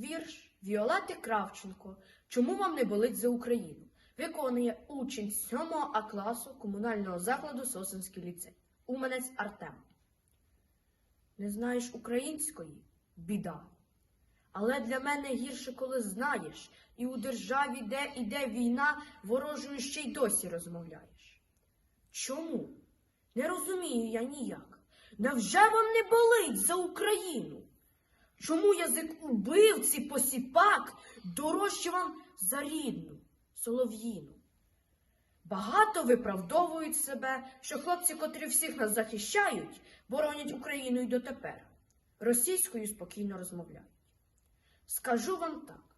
Вірш Віолети Кравченко. Чому вам не болить за Україну? Виконує учень 7 А класу комунального закладу Сосенський ліцей. Уманець Артем. Не знаєш української? Біда. Але для мене гірше, коли знаєш, і у державі, де іде війна, ворожою ще й досі розмовляєш. Чому? Не розумію я ніяк. Невже вам не болить за Україну? Чому язик убивці посіпак дорожче вам за рідну солов'їну? Багато виправдовують себе, що хлопці, котрі всіх нас захищають, боронять Україну й дотепер. Російською спокійно розмовляють. Скажу вам так,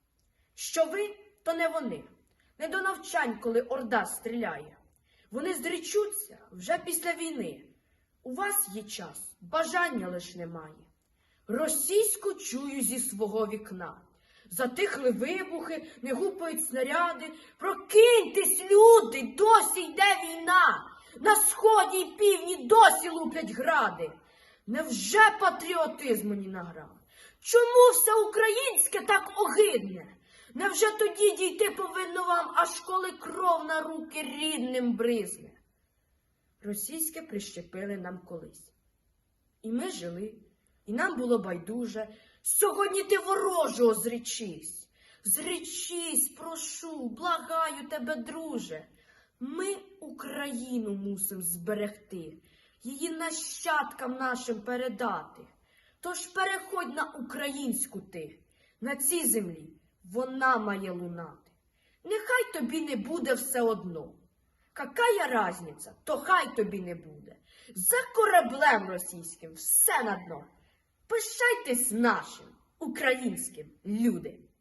що ви то не вони, не до навчань, коли орда стріляє. Вони зречуться вже після війни. У вас є час, бажання лиш немає. Російську чую зі свого вікна. Затихли вибухи, не гупають снаряди. Прокиньтесь, люди, досі йде війна. На сході й півдні досі луплять гради. Невже патріотизму ні награв? Чому все українське так огидне? Невже тоді дійти повинно вам, аж коли кров на руки рідним бризне? Російське прищепили нам колись. І ми жили, і нам було байдуже. Сьогодні ти ворожого зречись. Зречись, прошу, благаю тебе, друже. Ми Україну мусимо зберегти, її нащадкам нашим передати. Тож переходь на українську ти, на цій землі вона має лунати. Нехай тобі не буде все одно. Какая разниця, то хай тобі не буде. За кораблем російським все на дно. Пишайтесь нашим, українським, люди.